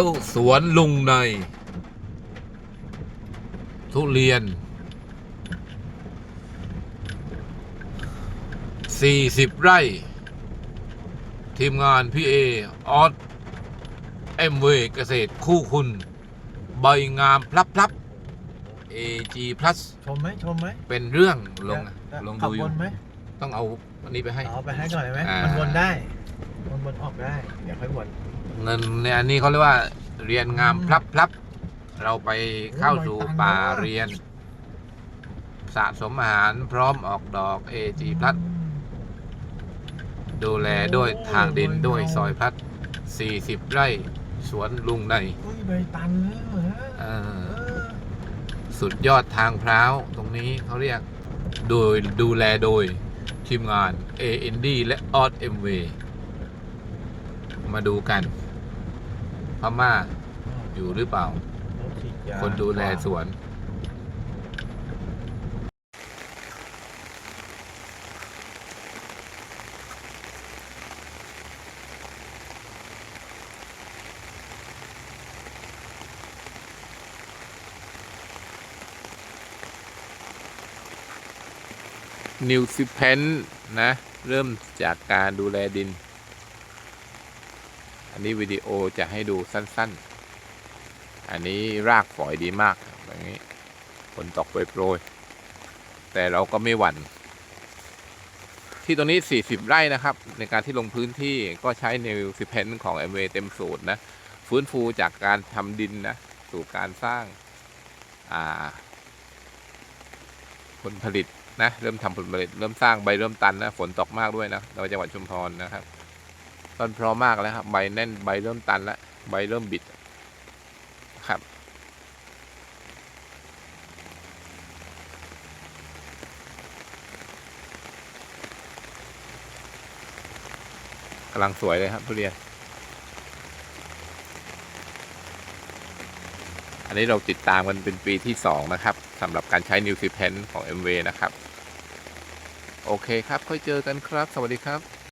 ลสวนลุงใน ทุเรียน 40 ไร่ ทีมงานพี่เอออสเอ็มเวเกษตรคู่คุณ ใบงามพลับพลับ AG Plus ชมไหมชมไหมเป็นเรื่องลงจะลงขัดูบอวยู่นไหมต้องเอาอันนี้ไปให้ เอาไปให้ก่อนได้ไหมอ่ามั มันวนได้ มันวนออกได้ เดี๋ยวค่อยวนเงินเนี่ยอันนี้เขาเรียกว่า เรียนงามพลับพลับเราไปเข้าสู่ป่าเรียน สะสมอาหารพร้อมออกดอก AG Plus ดูแลด้วยทางดินด้วยซอยพลัด 40 ไร่ สวนลุงในอุ้ยใบตันแล้วเหรอเอเอออสุดยอดทางพร้าวตรงนี้เขาเรียก โดยดูแลโดยทีมงาน AND และ o d MV มาดูกันพม่าอยู่หรือเปล่ารถฉีดยาคนดูแลสวน นิวซิเพนนะ เริ่มจากการดูแลดิน อันนี้วิดีโอจะให้ดูสั้นๆ อันนี้รากฝอยดีมากอย่างนี้ฝนตกโปรยๆแต่เราก็ไม่หวั่น ที่ตรงนี้ 40 ไร่นะครับ ในการที่ลงพื้นที่ก็ใช้นิวซิเพนของ m อเต็มสูตรนะ ฟื้นฟูจากการทำดินนะ สู่การสร้างผลผลิตนะ เริ่มทำผลผลิต เริ่มสร้างใบเริ่มตันนะ ฝนตกมากด้วยนะในจังหวัดชุมพรนะครับ ต้นพร้อมมากแล้วครับ ใบแน่นใบเริ่มตันแล้วใบเริ่มบิดครับ กำลังสวยเลยครับทุเรียน อันนี้เราติดตามกันเป็นปีที่ 2 นะครับสำหรับการใช้ New 10 Pen ของ MV นะครับ โอเคครับ ค่อยเจอกันครับ สวัสดีครับ